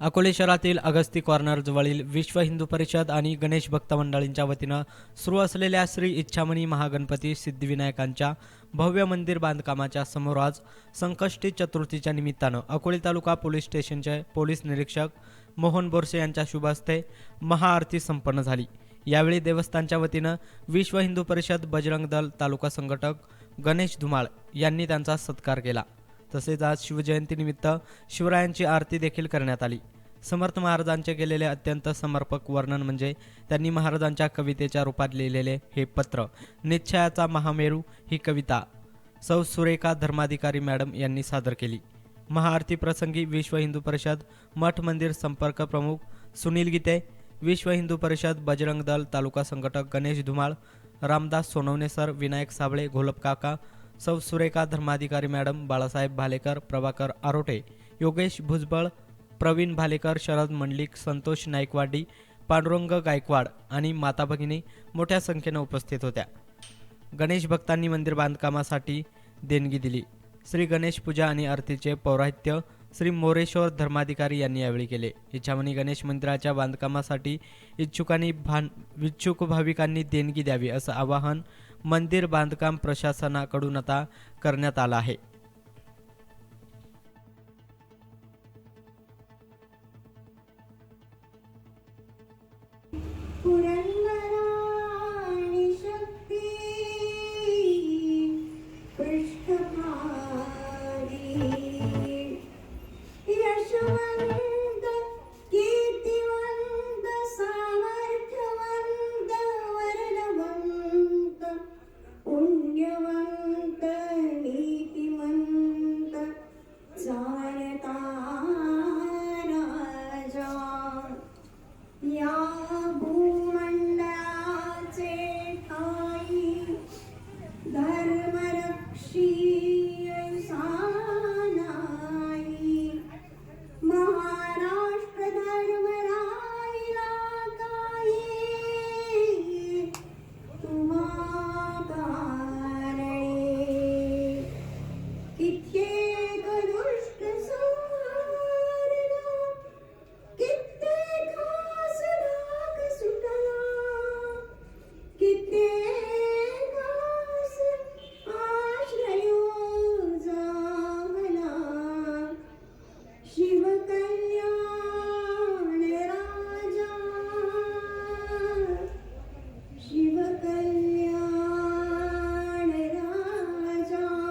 अकोले शहरातील अगस्ती कॉर्नर जवळील विश्व हिंदू परिषद आणि गणेश भक्त मंडळींच्या वतीनं सुरू असलेल्या श्री इच्छामणी महागणपती सिद्धिविनायकांच्या भव्य मंदिर बांधकामाच्या समोर आज संकष्टी चतुर्थीच्या निमित्तानं अकोले तालुका पोलीस स्टेशनचे पोलीस निरीक्षक मोहन बोरसे यांच्या शुभहस्ते महाआरती संपन्न झाली. यावेळी देवस्थानच्या वतीनं विश्व हिंदू परिषद बजरंग दल तालुका संघटक गणेश धुमाळ यांनी त्यांचा सत्कार केला. तसेच आज शिवजयंतीनिमित्त शिवरायांची आरती देखील करण्यात आली. समर्थ महाराजांचे केलेले अत्यंत समर्पक वर्णन म्हणजे त्यांनी महाराजांच्या कवितेच्या रूपात लिहिलेले हे पत्र निश्चयाचा महामेरू ही कविता सौ सुरेखा धर्माधिकारी मॅडम यांनी सादर केली. महाआरती प्रसंगी विश्व हिंदू परिषद मठ मंदिर संपर्क प्रमुख सुनील गीते विश्व हिंदू परिषद बजरंग दल तालुका संघटक गणेश धुमाळ रामदास सोनवणे सर विनायक साबळे घोलप काका सौ सुरेखा धर्माधिकारी मॅडम बाळासाहेब भालेकर प्रभाकर आरोटे योगेश भुजबळ प्रवीण भालेकर शरद मंडलिक संतोष नाईकवाडी पांडुरंग गायकवाड आणि माता भगिनी मोठ्या संख्येनं उपस्थित होत्या. गणेश भक्तांनी मंदिर बांधकामासाठी देणगी दिली. श्री गणेश पूजा आणि आरतीचे पौराहित्य श्री मोरेश्वर धर्माधिकारी यांनी यावेळी केले. इच्छामणी गणेश मंदिराच्या बांधकामासाठी इच्छुकांनी भान इच्छुक भाविकांनी देणगी द्यावी असं आवाहन मंदिर बांधकाम प्रशासनाकडून आता करण्यात आलं आहे. पुरण शिवकल्या